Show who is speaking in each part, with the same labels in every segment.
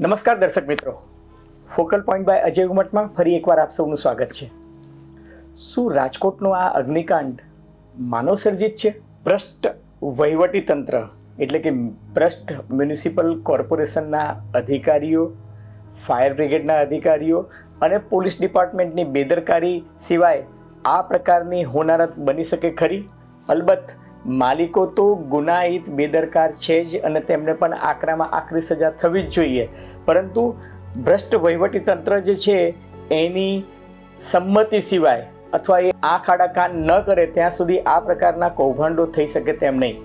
Speaker 1: નમસ્કાર દર્શક મિત્રો. ફોકલ પોઈન્ટ બાય અજય ઉમટમાં ફરી એકવાર આપ સૌનું સ્વાગત છે. શું રાજકોટનો આ અગ્નિકાંડ માનવસર્જિત છે? ભ્રષ્ટ વહીવટી તંત્ર, એટલે કે ભ્રષ્ટ મ્યુનિસિપલ કોર્પોરેશનના અધિકારીઓ, ફાયર બ્રિગેડના અધિકારીઓ અને પોલીસ ડિપાર્ટમેન્ટની બેદરકારી સિવાય આ પ્રકારની હોનારત બની શકે ખરી? અલબત્ત માલિકો તો ગુનાહિત, બેદરકાર છે જ અને તેમને પણ આકરામાં આકરી સજા થવી જ જોઈએ. પરંતુ ભ્રષ્ટ વહીવટી તંત્ર જે છે, એની સંમતિ સિવાય અથવા એ આંખ આડા કાન ન કરે, ત્યાં સુધી આ પ્રકારના કૌભાંડો થઈ શકે તેમ નહીં.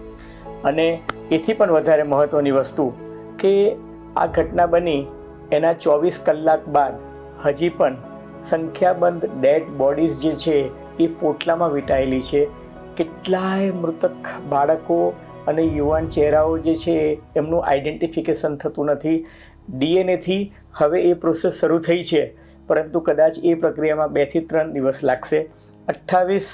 Speaker 1: અને એથી પણ વધારે મહત્ત્વની વસ્તુ કે આ ઘટના બની, એના ચોવીસ કલાક બાદ હજી પણ સંખ્યાબંધ ડેડ બોડીઝ જે છે, એ પોટલામાં વીંટાયેલી છે. કેટલાય મૃતક બાળકો અને યુવાન ચહેરાઓ જે છે, એમનું આઈડેન્ટિફિકેશન થતું નથી. ડીએનએથી હવે એ પ્રોસેસ શરૂ થઈ છે, પરંતુ કદાચ એ પ્રક્રિયામાં બેથી ત્રણ દિવસ લાગશે. અઠ્ઠાવીસ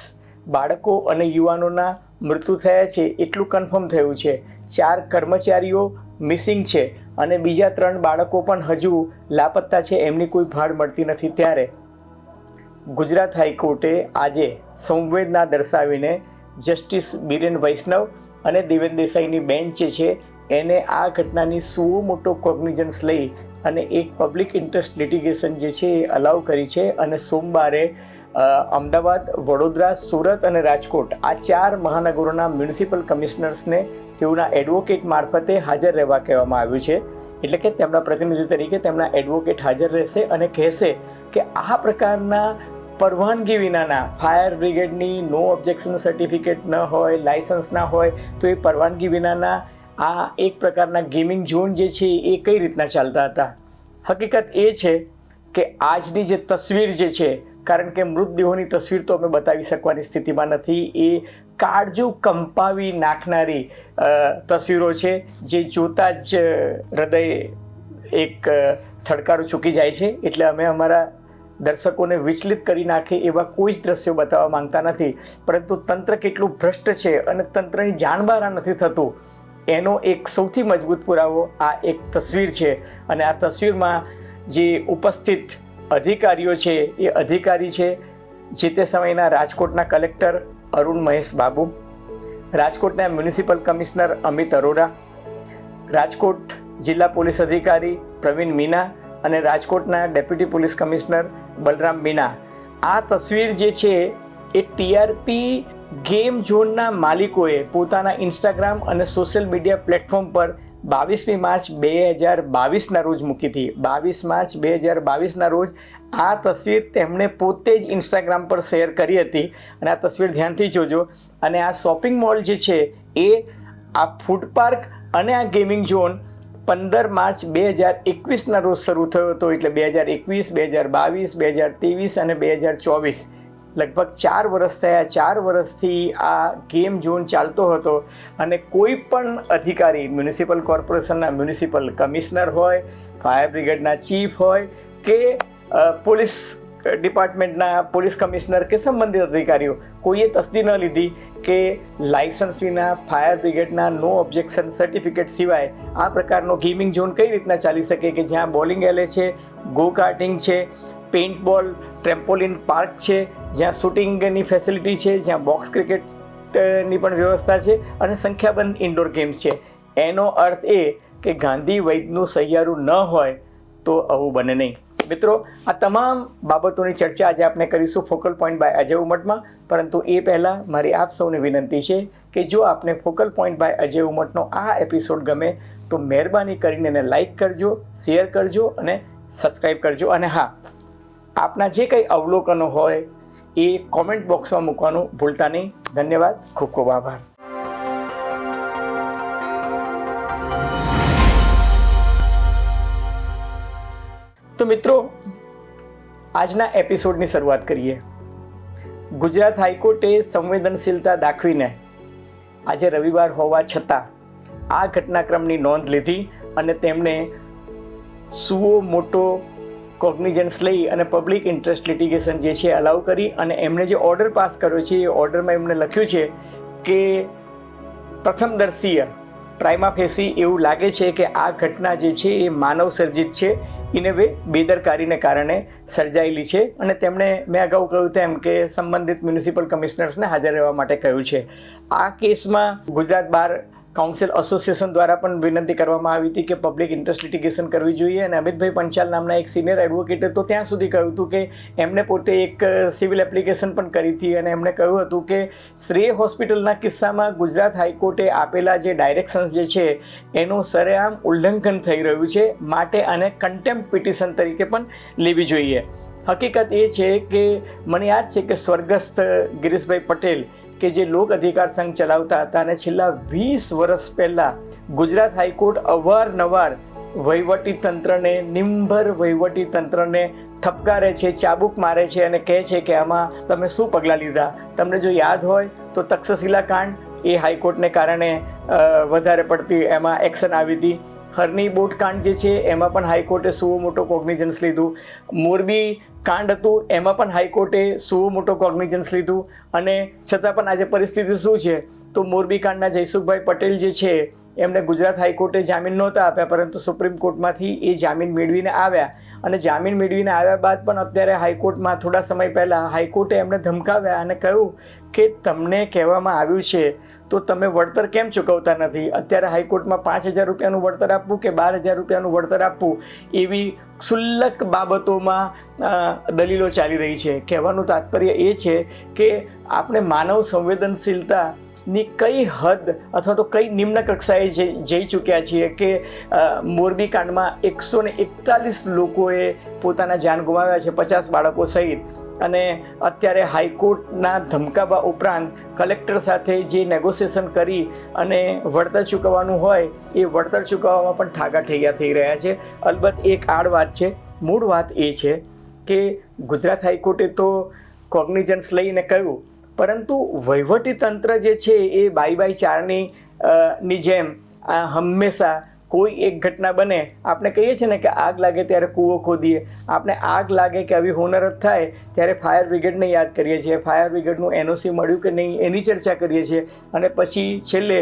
Speaker 1: બાળકો અને યુવાનોના મૃત્યુ થયા છે, એટલું કન્ફર્મ થયું છે. ચાર કર્મચારીઓ મિસિંગ છે અને બીજા ત્રણ બાળકો પણ હજુ લાપત્તા છે, એમની કોઈ ભાડ મળતી નથી ત્યારે. ગુજરાત હાઈકોર્ટે આજે સંવેદના દર્શાવીને જસ્ટિસ બિરેન વૈષ્ણવ અને દેવેન દેસાઈની બેન્ચ જે છે, એને આ ઘટનાની સુઓ મોટો કોગ્નિઝન્સ લઈ અને એક પબ્લિક ઇન્ટરેસ્ટ લિટિગેશન જે છે એ અલાઉ કરી છે અને સોમવારે અમદાવાદ, વડોદરા, સુરત અને રાજકોટ આ ચાર મહાનગરોના મ્યુનિસિપલ કમિશનર્સને તેઓના એડવોકેટ મારફતે હાજર રહેવા કહેવામાં આવ્યું છે. એટલે કે તેમના પ્રતિનિધિ તરીકે તેમના એડવોકેટ હાજર રહેશે અને કહેશે કે આ પ્રકારના પરવાનગી વિનાના. ફાયર બ્રિગેડની નો ઓબ્જેક્શન સર્ટિફિકેટ ન હોય, લાયસન્સ ના હોય, તો એ પરવાનગી વિનાના આ એક પ્રકારના ગેમિંગ ઝોન જે છે એ કઈ રીતના ચાલતા હતા? હકીકત એ છે કે આજની જે તસવીર જે છે, કારણ કે મૃતદેહોની તસવીર તો અમે બતાવી શકવાની સ્થિતિમાં નથી, એ કાળજો કંપાવી નાખનારી તસવીરો છે, જે જોતા જ હૃદય એક થડકારો ચૂકી જાય છે. એટલે અમે અમારા દર્શકોને વિચલિત કરી નાખે એવા કોઈ જ દ્રશ્યો બતાવવા માંગતા નથી. પરંતુ તંત્ર કેટલું ભ્રષ્ટ છે અને તંત્રની જાણબારા નથી થતું, એનો એક સૌથી મજબૂત પુરાવો આ એક તસવીર છે. અને આ તસવીરમાં જે ઉપસ્થિત અધિકારીઓ છે, એ અધિકારી છે, જે તે સમયના રાજકોટના કલેક્ટર અરુણ મહેશ બાબુ, રાજકોટના મ્યુનિસિપલ કમિશનર અમિત અરોરા, રાજકોટ જિલ્લા પોલીસ અધિકારી પ્રવીણ મીના અને રાજકોટના deputy police commissioner Balram Meena. આ તસવીર જે છે, એ ટીઆરપી ગેમ ઝોનના માલિકોએ પોતાના ઇન્સ્ટાગ્રામ અને સોશિયલ મીડિયા પ્લેટફોર્મ પર બાવીસમી માર્ચ બે હજાર બાવીસના રોજ મૂકી હતી. બાવીસ માર્ચ બે હજાર બાવીસના રોજ આ તસવીર તેમણે પોતે જ ઇન્સ્ટાગ્રામ પર શેર કરી હતી. અને આ તસવીર ધ્યાનથી જોજો. અને આ શોપિંગ મોલ જે છે, એ આ ફૂડ પાર્ક અને આ ગેમિંગ ઝોન પંદર માર્ચ બે હજાર એકવીસના રોજ શરૂ થયો હતો એટલે બે હજાર એકવીસ, બે હજાર બાવીસ, બે હજાર ત્રેવીસ અને બે હજાર ચોવીસ. લગભગ ચાર વર્ષ થયા. ચાર વર્ષથી આ ગેમ ઝોન ચાલતો હતો અને કોઈ પણ અધિકારી, મ્યુનિસિપલ કોર્પોરેશનના મ્યુનિસિપલ કમિશનર હોય, ફાયર બ્રિગેડના ચીફ હોય કે પોલીસ ડિપાર્ટમેન્ટના પોલીસ કમિશનર કે સંબંધિત અધિકારીઓ કોઈએ તસદી ન લીધી કે લાયસન્સ વિના ફાયર બ્રિગેડના નો ઓબ્જેક્શન સર્ટિફિકેટ સિવાય આ પ્રકારનો ગેમિંગ ઝોન કઈ રીતના ચાલી શકે કે જ્યાં બોલિંગ એલે છે ગો કાર્ટિંગ છે, પેઇન્ટબોલ, ટ્રેમ્પોલિન પાર્ક છે, જ્યાં શૂટિંગની ફેસિલિટી છે, જ્યાં બોક્સ ક્રિકેટની પણ વ્યવસ્થા છે અને સંખ્યાબંધ ઇન્ડોર ગેમ્સ છે. એનો અર્થ એ કે ગાંધી વૈદનું સહિયારું ન હોય તો આવું બને નહીં. મિત્રો, આ તમામ બાબતોની ચર્ચા આજે આપણે કરીશું ફોકલ પોઈન્ટ બાય અજય ઉમટમાં. પરંતુ એ પહેલાં મારી આપ સૌને વિનંતી છે કે જો આપને ફોકલ પોઈન્ટ બાય અજય ઉમટનો આ એપિસોડ ગમે, તો મહેરબાની કરીને એને લાઇક કરજો શેર કરજો અને સબસ્ક્રાઈબ કરજો. અને હા, આપના જે કંઈ અવલોકનો હોય એ કોમેન્ટ બોક્સમાં મૂકવાનું ભૂલતા નહીં. ધન્યવાદ, ખૂબ ખૂબ આભાર. તો મિત્રો, આજના એપિસોડની શરૂઆત કરીએ. ગુજરાત હાઈકોર્ટે સંવેદનશીલતા દાખવીને આજે રવિવાર હોવા છતાં આ ઘટનાક્રમની નોંધ લીધી અને તેમણે સુઓ મોટો કોગ્નિઝન્સ લઈ અને પબ્લિક ઇન્ટરેસ્ટ લિટિગેશન જે છે અલાઉ કરી અને એમણે જે ઓર્ડર પાસ કર્યો છે એ ઓર્ડરમાં એમણે લખ્યું છે કે પ્રથમદર્શીય પ્રાઇમા ફેસી એવું લાગે છે કે આ ઘટના જે છે એ માનવ સર્જિત છે. એને બે બેદરકારીને કારણે સર્જાયેલી છે અને તેમણે મેં અગાઉ કહ્યું તેમ કે સંબંધિત મ્યુનિસિપલ કમિશનર્સને હાજર રહેવા માટે કહ્યું છે. આ કેસમાં ગુજરાત બાર કાઉન્સિલ એસોસિએશન દ્વારા પણ વિનંતી કરવામાં આવી હતી કે પબ્લિક ઇન્ટરેસ્ટ લિટિગેશન કરવી જોઈએ અને અમિતભાઈ પંચાલ નામના એક સિનિયર એડવોકેટે તો ત્યાં સુધી કહ્યું હતું કે એમને પોતે એક સિવિલ એપ્લિકેશન પણ કરી હતી અને એમણે કહ્યું હતું કે શ્રેય હોસ્પિટલના કિસ્સામાં ગુજરાત હાઈકોર્ટે આપેલા જે ડાયરેક્શન્સ જે છે એનું સરેઆમ ઉલ્લંઘન થઈ રહ્યું છે, માટે આને કન્ટેમ્પ પિટિશન તરીકે પણ લેવી જોઈએ. હકીકત એ છે કે મને યાદ છે કે સ્વર્ગસ્થ ગિરીશભાઈ પટેલ કે જે લોક અધિકાર સંઘ ચલાવતા હતા અને છેલ્લા વીસ વર્ષ પહેલાં ગુજરાત હાઈકોર્ટ અવારનવાર વહીવટી તંત્રને, નિંભર વહીવટી તંત્રને ઠપકારે છે, ચાબુક મારે છે અને કહે છે કે આમાં તમે શું પગલાં લીધા? તમને જો યાદ હોય તો તક્ષશિલા કાંડ એ હાઈકોર્ટને કારણે વધારે પડતી એમાં એક્શન આવી હતી. હરની બોટ કાંડ જે છે, એમાં પણ હાઈકોર્ટે સુવો મોટો કોગ્નિઝન્સ લીધું. મોરબી કાંડ હતું, એમાં પણ હાઈકોર્ટે સુવો મોટો કોગ્નિઝન્સ લીધું. અને છતાં પણ આજે પરિસ્થિતિ શું છે? તો મોરબી કાંડના જયસુખભાઈ પટેલ જે છે, એમને ગુજરાત હાઈકોર્ટે જામીન નહોતા આપ્યા, પરંતુ સુપ્રીમ કોર્ટમાંથી એ જામીન મેળવીને આવ્યા. અને જામીન મેળવીને આવ્યા બાદ પણ અત્યારે હાઈકોર્ટમાં થોડા સમય પહેલાં હાઈકોર્ટે એમને ધમકાવ્યા અને કહ્યું કે તમને કહેવામાં આવ્યું છે. તો તમે વળતર કેમ ચૂકવતા નથી? અત્યારે હાઈકોર્ટમાં પાંચ હજાર રૂપિયાનું વળતર આપવું કે બાર હજાર રૂપિયાનું વળતર આપવું? એવી ક્ષુલ્લક બાબતોમાં દલીલો ચાલી રહી છે. કહેવાનું તાત્પર્ય એ છે કે આપણે માનવ સંવેદનશીલતા ની કઈ હદ અથવા તો કઈ નિમ્ન કક્ષાએ જઈ ચૂક્યા છીએ કે મોરબી કાંડમાં એકસો ને એકતાલીસ લોકોએ પોતાના જાન ગુમાવ્યા છે, પચાસ બાળકો સહિત. અને અત્યારે હાઈકોર્ટના ધમકાવા ઉપરાંત કલેક્ટર સાથે જે નેગોશિએશન કરી અને વળતર ચૂકવવાનું હોય, એ વળતર ચૂકવવામાં પણ ઠાગા ઠૈયા થઈ રહ્યા છે. અલબત્ત એક આડ વાત છે, મૂળ વાત એ છે કે ગુજરાત હાઈકોર્ટે તો કોગ્નિઝન્સ લઈને કહ્યું પરંતુ વહીવટી તંત્ર જે છે એ બાઈ બાઈ ચારની ની જેમ હંમેશા કોઈ એક ઘટના બને, આપણે કહીએ છીએ ને કે આગ લાગે ત્યારે કૂવો ખોદીએ. આપણે આગ લાગે કે આવી હોનરત થાય ત્યારે ફાયર બ્રિગેડને યાદ કરીએ છીએ. ફાયર બ્રિગેડનું એનઓસી મળ્યું કે નહીં એની ચર્ચા કરીએ છીએ અને પછી છેલ્લે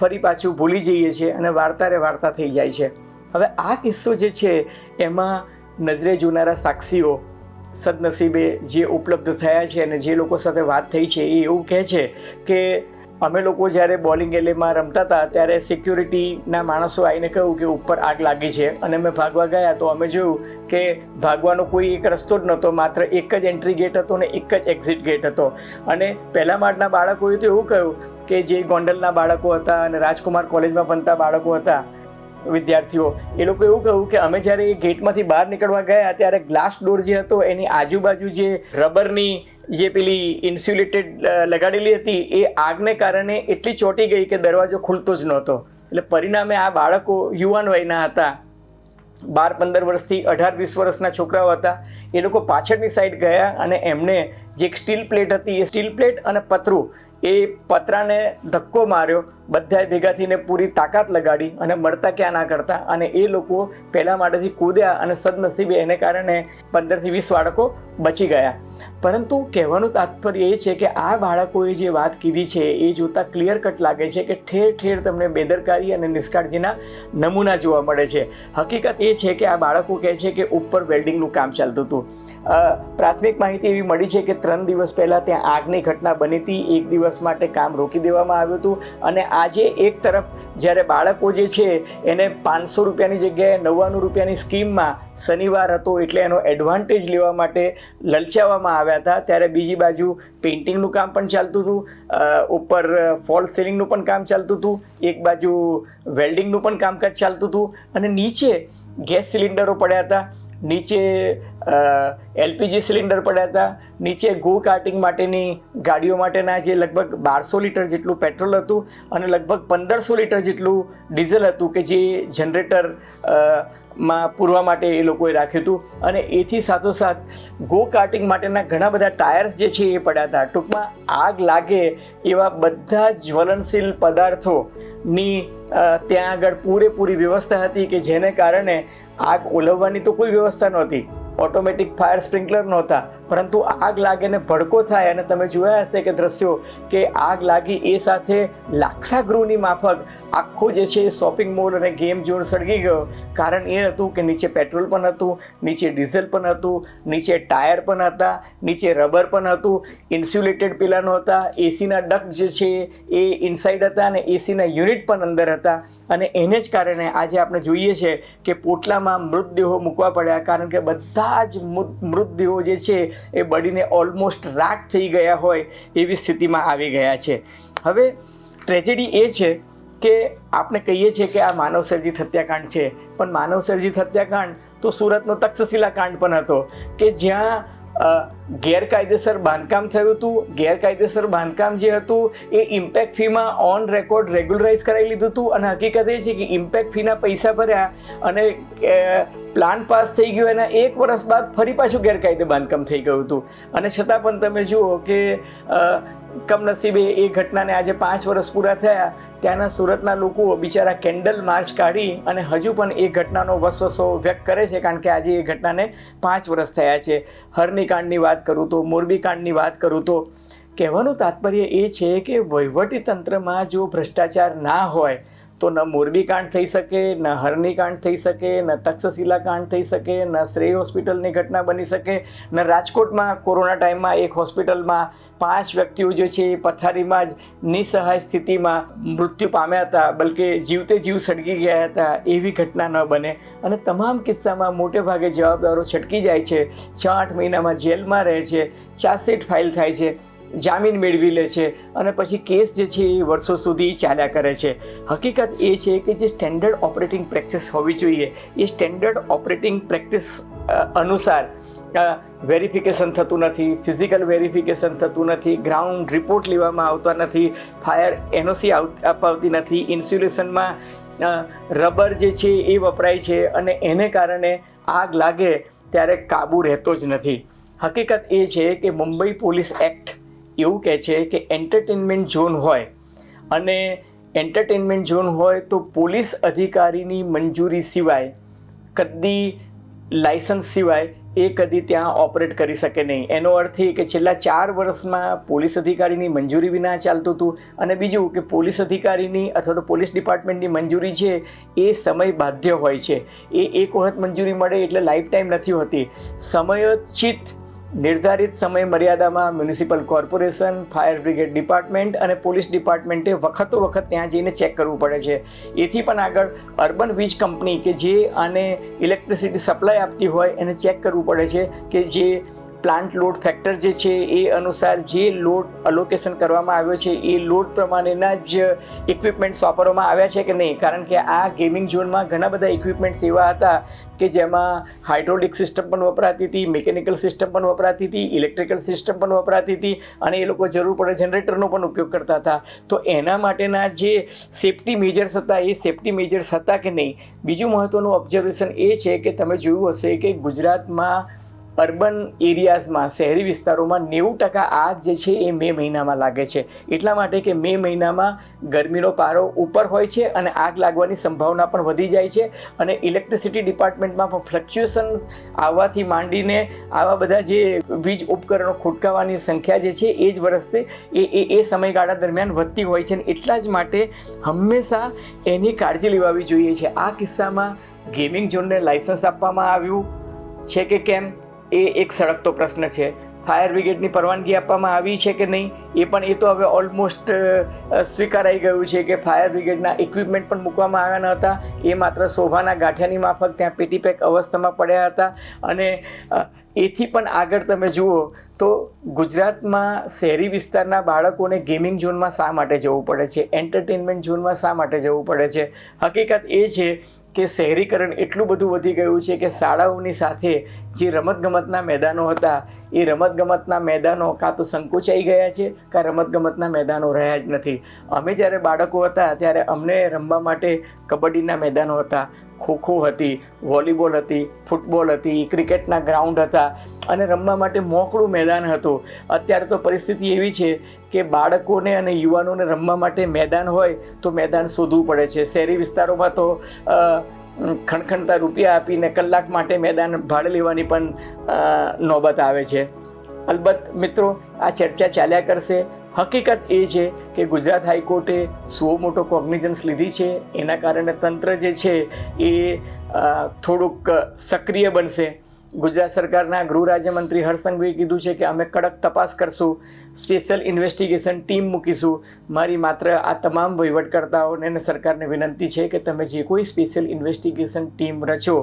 Speaker 1: ફરી પાછું ભૂલી જઈએ છીએ અને વાર્તારે વાર્તા થઈ જાય છે. હવે આ કિસ્સો જે છે, એમાં નજરે જોનારા સાક્ષીઓ સદનસીબે જે ઉપલબ્ધ થયા છે અને જે લોકો સાથે વાત થઈ છે, એ એવું કહે છે કે અમે લોકો જ્યારે બોલિંગ એલેમાં રમતા હતા, ત્યારે સિક્યુરિટીના માણસો આવીને કહ્યું કે ઉપર આગ લાગી છે. અને અમે ભાગવા ગયા તો અમે જોયું કે ભાગવાનો કોઈ એક રસ્તો જ નહોતો, માત્ર એક જ એન્ટ્રી ગેટ હતો ને એક જ એક્ઝિટ ગેટ હતો. અને પહેલા માળના બાળકોએ તો એવું કહ્યું કે જે ગોંડલના બાળકો હતા અને રાજકુમાર કોલેજમાં ભણતા બાળકો હતા વિદ્યાર્થીઓ. એ લોકો એવું કહ્યું કે અમે જ્યારે એ ગેટમાંથી બહાર નીકળવા ગયા ત્યારે ગ્લાસ ડોર જે હતો, એની આજુબાજુ જે રબરની જે પેલી ઇન્સ્યુલેટેડ લગાડેલી હતી, એ આગને કારણે એટલી ચોંટી ગઈ કે દરવાજો ખુલતો જ નહોતો. એટલે પરિણામે આ બાળકો યુવાન વયના હતા. બાર, પંદર વર્ષથી અઢાર, વીસ વર્ષના છોકરાઓ હતા. એ લોકો પાછળની સાઈડ ગયા અને એમને જે એક સ્ટીલ પ્લેટ હતી, એ સ્ટીલ પ્લેટ અને પતરું એ પતરાને ધક્કો માર્યો, બધાએ ભેગા થઈને પૂરી તાકાત લગાડી અને મળતા ક્યાં ના કરતા. અને એ લોકો પહેલા માટેથી કૂદ્યા અને સદનસીબે એને કારણે પંદરથી વીસ બાળકો બચી ગયા. પરંતુ કહેવાનું તાત્પર્ય એ છે કે આ બાળકોએ જે વાત કીધી છે, એ જોતાં ક્લિયર કટ લાગે છે કે ઠેર ઠેર તમને બેદરકારી અને નિષ્કાળજીના નમૂના જોવા મળે છે. હકીકત એ છે કે આ બાળકો કહે છે કે ઉપર વેલ્ડિંગનું કામ ચાલતું હતું. પ્રાથમિક માહિતી એવી મળી છે કે ત્રણ દિવસ પહેલાં ત્યાં આગની ઘટના બની હતી. એક દિવસ માટે કામ રોકી દેવામાં આવ્યું હતું અને આજે એક તરફ જ્યારે બાળકો જે છે એને પાંચસો રૂપિયાની જગ્યાએ નવ્વાણું રૂપિયાની સ્કીમમાં શનિવાર હતો એટલે એનો એડવાન્ટેજ લેવા માટે લલચાવવામાં આવ્યા હતા. ત્યારે બીજી બાજુ પેઇન્ટિંગનું કામ પણ ચાલતું હતું. ઉપર ફોલ સીલિંગનું પણ કામ ચાલતું હતું. એક બાજુ વેલ્ડિંગનું પણ કામકાજ ચાલતું હતું અને નીચે ગેસ સિલિન્ડરો પડ્યા હતા. નીચે એલપીજી સિલિન્ડર પડ્યા હતા, નીચે ગો કાર્ટિંગ માટેની ગાડીઓ માટેના જે લગભગ બારસો લીટર જેટલું પેટ્રોલ હતું અને લગભગ પંદરસો લીટર જેટલું ડીઝલ હતું કે જે જનરેટરમાં પૂરવા માટે એ લોકોએ રાખ્યું હતું. અને એથી સાથોસાથ ગો કાર્ટિંગ માટેના ઘણા બધા ટાયર્સ જે છે એ પડ્યા હતા. ટૂંકમાં આગ લાગે એવા બધા જ્વલનશીલ પદાર્થોની ત્યાં આગળ પૂરેપૂરી વ્યવસ્થા હતી કે જેને કારણે આગ ઓલવવાની તો કોઈ વ્યવસ્થા નહોતી. ઓટોમેટિક ફાયર સ્પ્રિંકલર નહોતા. પરંતુ આગ લાગે ને ભડકો થાય અને તમે જોયા હશે કે દ્રશ્યો કે આગ લાગી એ સાથે લાક્ષાગૃહની માફક આખો જે છે શોપિંગ મોલ અને ગેમ ઝોન સળગી ગયો. કારણ એ હતું કે નીચે પેટ્રોલ પણ હતું, નીચે ડીઝલ પણ હતું, નીચે ટાયર પણ હતા, નીચે રબર પણ હતું ઇન્સ્યુલેટેડ પિલાનો હતા એસીના ડક જે છે એ ઇનસાઇડ હતા અને એસીના યુનિટ પણ અંદર હતા. અને એને જ કારણે આજે આપણે જોઈએ છે કે પોટલામાં મૃતદેહો મૂકવા પડ્યા. કારણ કે બધા જ મૃત- મૃતદેહો જે છે એ બળીને ઓલમોસ્ટ રાખ થઈ ગયા હોય એવી સ્થિતિમાં આવી ગયા છે. હવે ટ્રેજેડી એ છે કે આપણે કહીએ છીએ કે આ માનવસર્જિત હત્યાકાંડ છે, પણ માનવસર્જિત હત્યાકાંડ તો સુરતનો તક્ષશિલા કાંડ પણ હતો કે જ્યાં ગેરકાયદેસર બાંધકામ થયું હતું. ગેરકાયદેસર બાંધકામ જે હતું, એ ઇમ્પેક્ટ ફીમાં ઓન રેકોર્ડ રેગ્યુલરાઇઝ કરાવી લીધું હતું. અને હકીકત એ છે કે ઇમ્પેક્ટ ફીના પૈસા ભર્યા અને પ્લાન પાસ થઈ ગયો. એના એક વર્ષ બાદ ફરી પાછું ગેરકાયદે બાંધકામ થઈ ગયું હતું. અને છતાં પણ તમે જુઓ કે કમનસીબે એ ઘટનાને આજે પાંચ વર્ષ પૂરા થયા. ત્યાંના સુરતના લોકો બિચારા કેન્ડલ માર્ચ કાઢી અને હજુ પણ એ ઘટનાનો વસવસો વ્યક્ત કરે છે. કારણ કે આજે એ ઘટનાને પાંચ વર્ષ થયા છે. હરની કાંડની વાત કરું તો, મોરબી કાંડની વાત કરું તો, કહેવાનું તાત્પર્ય એ છે કે વહીવટી તંત્રમાં જો ભ્રષ્ટાચાર ના હોય તો ન મોરબી કાંડ થઈ શકે, ન હરની થઈ શકે, ન તક્ષશિલા કાંડ થઈ શકે, ન શ્રેય હોસ્પિટલની ઘટના બની શકે, ન રાજકોટમાં કોરોના ટાઈમમાં એક હોસ્પિટલમાં પાંચ વ્યક્તિઓ જે છે એ પથારીમાં જ નિસહાય સ્થિતિમાં મૃત્યુ પામ્યા હતા, બલકે જીવતે જીવ સળગી ગયા હતા એવી ઘટના ન બને. અને તમામ કિસ્સામાં મોટે ભાગે જવાબદારો છટકી જાય છે. છ આઠ મહિનામાં જેલમાં રહે છે ચાર્જશીટ ફાઇલ થાય છે. જામીન મેળવી લે છે અને પછી કેસ જે છે એ વર્ષો સુધી ચાલ્યા કરે છે. હકીકત એ છે કે જે સ્ટેન્ડર્ડ ઓપરેટિંગ પ્રેક્ટિસ હોવી જોઈએ, એ સ્ટેન્ડર્ડ ઓપરેટિંગ પ્રેક્ટિસ અનુસાર વેરિફિકેશન થતું નથી ફિઝિકલ વેરિફિકેશન થતું નથી ગ્રાઉન્ડ રિપોર્ટ લેવામાં આવતા નથી ફાયર એનઓસી અપાવતી નથી ઇન્સ્યુલેશનમાં રબર જે છે એ વપરાય છે અને એને કારણે આગ લાગે ત્યારે કાબુ રહેતો જ નથી. હકીકત એ છે કે મુંબઈ પોલીસ એક્ટ એવું કહે છે કે એન્ટરટેનમેન્ટ ઝોન હોય અને એન્ટરટેનમેન્ટ ઝોન હોય તો પોલીસ અધિકારીની મંજૂરી સિવાય, કદી લાયસન્સ સિવાય એ કદી ત્યાં ઓપરેટ કરી શકે નહીં. એનો અર્થ એ કે છેલ્લા ચાર વર્ષમાં પોલીસ અધિકારીની મંજૂરી વિના ચાલતું હતું અને બીજું કે પોલીસ અધિકારીની અથવા તો પોલીસ ડિપાર્ટમેન્ટની મંજૂરી છે એ સમય બાધ્ય હોય છે. એ એક વખત મંજૂરી મળે એટલે લાઈફ ટાઈમ નથી હોતી. સમયોચિત નિર્ધારિત સમય મર્યાદામાં municipal corporation, fire brigade department અને પોલીસ ડિપાર્ટમેન્ટે વખતો વખત ત્યાં જઈને ચેક કરવું પડે છે. એથી પણ આગળ અર્બન વીજ કંપની કે જે આને ઇલેક્ટ્રિસિટી સપ્લાય આપતી હોય એને ચેક કરવું પડે છે કે જે પ્લાન્ટ લોડ ફેક્ટર જે છે એ અનુસાર જે લોડ અલોકેશન કરવામાં આવ્યો છે, એ લોડ પ્રમાણેના જ ઇક્વિપમેન્ટ્સ વાપરવામાં આવ્યા છે કે નહીં? કારણ કે આ ગેમિંગ ઝોનમાં ઘણા બધા ઇક્વિપમેન્ટ્સ એવા હતા કે જેમાં હાઇડ્રોલિક સિસ્ટમ પણ વપરાતી હતી મિકેનિકલ સિસ્ટમ પણ વપરાતી હતી ઇલેક્ટ્રિકલ સિસ્ટમ પણ વપરાતી હતી અને એ લોકો જરૂર પડે જનરેટરનો પણ ઉપયોગ કરતા હતા. તો એના માટેના જે સેફ્ટી મેજર્સ હતા, એ સેફ્ટી મેજર્સ હતા કે નહીં? બીજું મહત્ત્વનું ઓબ્ઝર્વેશન એ છે કે તમે જોયું હશે કે ગુજરાતમાં અર્બન એરિયાઝમાં, શહેરી વિસ્તારોમાં નેવું ટકા આગ જે છે એ મે મહિનામાં લાગે છે. એટલા માટે કે મે મહિનામાં ગરમીનો પારો ઉપર હોય છે અને આગ લાગવાની સંભાવના પણ વધી જાય છે અને ઇલેક્ટ્રિસિટી ડિપાર્ટમેન્ટમાં પણ ફ્લક્ચ્યુએશન આવવાથી માંડીને આવા બધા જે વીજ ઉપકરણો ખોટકાવાની સંખ્યા જે છે એ જ વર્ષે એ એ એ સમયગાળા દરમિયાન વધતી હોય છે અને એટલા જ માટે હંમેશા એની કાળજી લેવાવી જોઈએ છે. આ કિસ્સામાં ગેમિંગ ઝોનને લાઇસન્સ આપવામાં આવ્યું. છે કે કેમ? એ એક સળગતો પ્રશ્ન છે. ફાયર બ્રિગેડની પરવાનગી આપવામાં આવી છે કે નહીં? એ પણ એ તો હવે ઓલમોસ્ટ સ્વીકારાઈ ગયું છે કે ફાયર બ્રિગેડના ઇક્વિપમેન્ટ પણ મૂકવામાં આવ્યા ન હતા. એ માત્ર શોભાના ગાંઠિયાની માફક ત્યાં પેટીપેક અવસ્થામાં પડ્યા હતા. અને એથી પણ આગળ તમે જુઓ તો ગુજરાતમાં શહેરી વિસ્તારના બાળકોને ગેમિંગ ઝોનમાં શા માટે જવું પડે છે? એન્ટરટેનમેન્ટ ઝોનમાં શા માટે જવું પડે છે? હકીકત એ છે કે શહેરીકરણ એટલું બધું વધી ગયું છે કે શાળાઓની સાથે જે રમતગમતના મેદાનો હતા, એ રમતગમતના મેદાનો કાં તો સંકોચાઈ ગયા છે કાં રમતગમતના મેદાનો રહ્યા જ નથી. અમે જ્યારે બાળકો હતા, ત્યારે અમને રમવા માટે કબડ્ડીના મેદાનો હતા ખોખો હતી, વોલીબોલ હતી, ફૂટબોલ હતી, ક્રિકેટના ગ્રાઉન્ડ હતા અને રમવા માટે મોકળું મેદાન હતું. અત્યારે તો પરિસ્થિતિ એવી છે કે બાળકોને અને યુવાનોને રમવા માટે મેદાન હોય તો મેદાન શોધવું પડે છે. શહેરી વિસ્તારોમાં તો ખણખણતા રૂપિયા આપીને કલાક માટે મેદાન ભાડે લેવાની પણ નોબત આવે છે. અલબત્ત મિત્રો, આ ચર્ચા ચાલ્યા કરશે. હકીકત એ છે કે ગુજરાત હાઈકોર્ટે સો મોટો કોગ્નિઝન્સ લીધી છે. એના કારણે તંત્ર જે છે એ થોડુંક સક્રિય બનશે. ગુજરાત સરકારના ગૃહ રાજ્યમંત્રી હર્ષસંઘવીએ કીધું છે કે અમે કડક તપાસ કરશું સ્પેશિયલ ઇન્વેસ્ટિગેશન ટીમ મૂકીશું. મારી માત્ર આ તમામ વહીવટકર્તાઓને સરકારને વિનંતી છે કે તમે જે કોઈ સ્પેશિયલ ઇન્વેસ્ટિગેશન ટીમ રચો,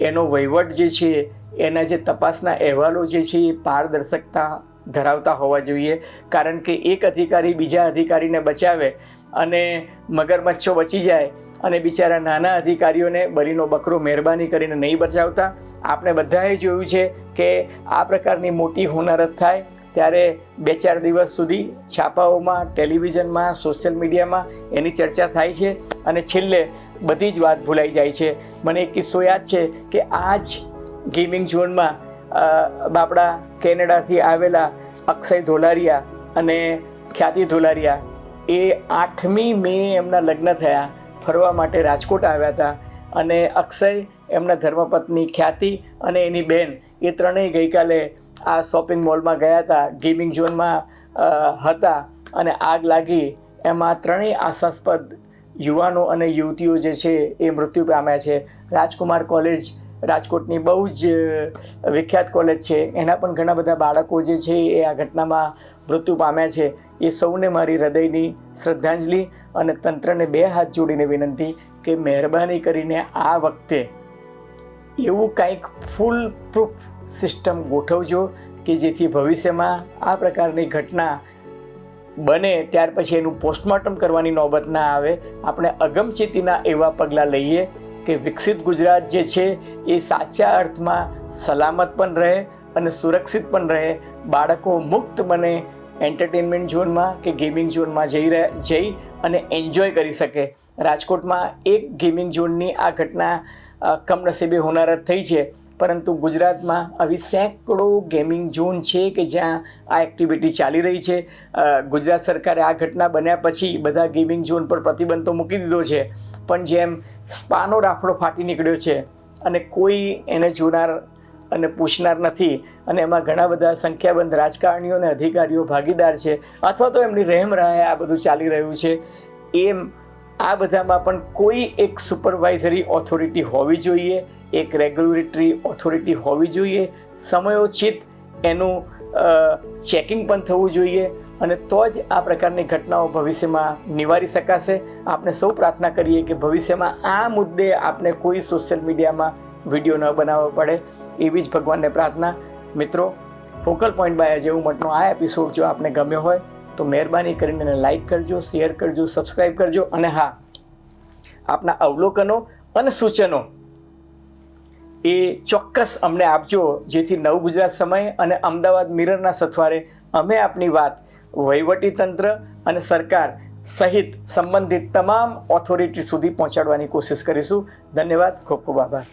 Speaker 1: એનો વહીવટ જે છે, એના જે તપાસના અહેવાલો જે છે એ પારદર્શકતા ધરાવતા હોવા જોઈએ. કારણ કે એક અધિકારી બીજા અધિકારીને બચાવે અને મગરમચ્છો બચી જાય અને બિચારા નાના અધિકારીઓને બલીનો બકરો મહેરબાની કરીને નહીં બચાવતા. આપણે બધાએ જોયું છે કે આ પ્રકારની મોટી હોનારત થાય ત્યારે બે ચાર દિવસ સુધી છાપાઓમાં, ટેલિવિઝનમાં, સોશિયલ મીડિયામાં એની ચર્ચા થાય છે અને છેલ્લે બધી જ વાત ભૂલાઈ જાય છે. મને એક કિસ્સો યાદ છે કે આ જ ગેમિંગ ઝોનમાં બાપડા કેનેડાથી આવેલા અક્ષય ધોલારિયા અને ખ્યાતિ ધોલારિયા એ આઠમી મે એમના લગ્ન થયા, ફરવા માટે રાજકોટ આવ્યા હતા અને અક્ષય એમના ધર્મપત્ની ખ્યાતિ અને એની બેન એ ત્રણેય ગઈકાલે આ શોપિંગ મોલમાં ગયા હતા, ગેમિંગ ઝોનમાં હતા અને આગ લાગી. એમાં ત્રણેય આશાસ્પદ યુવાનો અને યુવતીઓ જે છે એ મૃત્યુ પામ્યા છે. રાજકુમાર કોલેજ રાજકોટની બહુ જ વિખ્યાત કોલેજ છે. એના પણ ઘણા બધા બાળકો જે છે એ આ ઘટનામાં મૃત્યુ પામ્યા છે. એ સૌને મારી હૃદયની શ્રદ્ધાંજલિ અને તંત્રને બે હાથ જોડીને વિનંતી કે મહેરબાની કરીને આ વખતે એવું કંઈક ફૂલ પ્રૂફ સિસ્ટમ ગોઠવજો કે જેથી ભવિષ્યમાં આ પ્રકારની ઘટના બને ત્યાર પછી એનું પોસ્ટમોર્ટમ કરવાની નોબત ના આવે. આપણે અગમચેતીના એવા પગલાં લઈએ કે વિકસિત ગુજરાત જે છે એ સાચા અર્થમાં સલામત પણ રહે અને સુરક્ષિત પણ રહે. બાળકો મુક્ત બને એન્ટરટેનમેન્ટ ઝોનમાં કે ગેમિંગ ઝોનમાં જઈ રહે, જઈ અને એન્જોય કરી શકે. રાજકોટમાં એક ગેમિંગ ઝોનની આ ઘટના કમનસીબે હોનારત થઈ છે. પરંતુ ગુજરાતમાં આવી સેંકડો ગેમિંગ ઝોન છે કે જ્યાં આ એક્ટિવિટી ચાલી રહી છે. ગુજરાત સરકારે આ ઘટના બન્યા પછી બધા ગેમિંગ ઝોન પર પ્રતિબંધ તો મૂકી દીધો છે. પણ જેમ સ્પાનો રાફડો ફાટી નીકળ્યો છે અને કોઈ એને જોનાર અને પૂછનાર નથી અને એમાં ઘણા બધા સંખ્યાબંધ રાજકારણીઓ અને અધિકારીઓ ભાગીદાર છે અથવા તો એમની રહેમ રહે આ બધું ચાલી રહ્યું છે. એમ આ બધામાં પણ કોઈ એક સુપરવાઇઝરી ઓથોરિટી હોવી જોઈએ, એક રેગ્યુલેટરી ઓથોરિટી હોવી જોઈએ. સમયોચિત એનું ચેકિંગ પણ થવું જોઈએ. અને તો જ આ પ્રકારની ઘટનાઓ ભવિષ્યમાં નિવારી શકાશે. આપણે સૌ પ્રાર્થના કરીએ કે ભવિષ્યમાં આ મુદ્દે આપણે કોઈ સોશિયલ મીડિયામાં વીડિયો ન બનાવવો પડે. એવી જ ભગવાનને પ્રાર્થના. મિત્રો, ફોકલ પોઈન્ટ બાય જેવું મટનો આ એપિસોડ જો આપને ગમ્યો હોય, તો મહેરબાની કરીને એને લાઇક કરજો, શેર કરજો સબસ્ક્રાઈબ કરજો અને હા, આપના અવલોકનો અને સૂચનો એ ચોક્કસ અમને આપજો. જેથી નવ ગુજરાત સમય અને અમદાવાદ મિરરના સથવારે અમે આપની વાત વહીવટી તંત્ર અને સરકાર સહિત સંબંધિત તમામ ઓથોરિટી સુધી પહોંચાડવાની કોશિશ કરીશું. ધન્યવાદ, ખૂબ ખૂબ આભાર.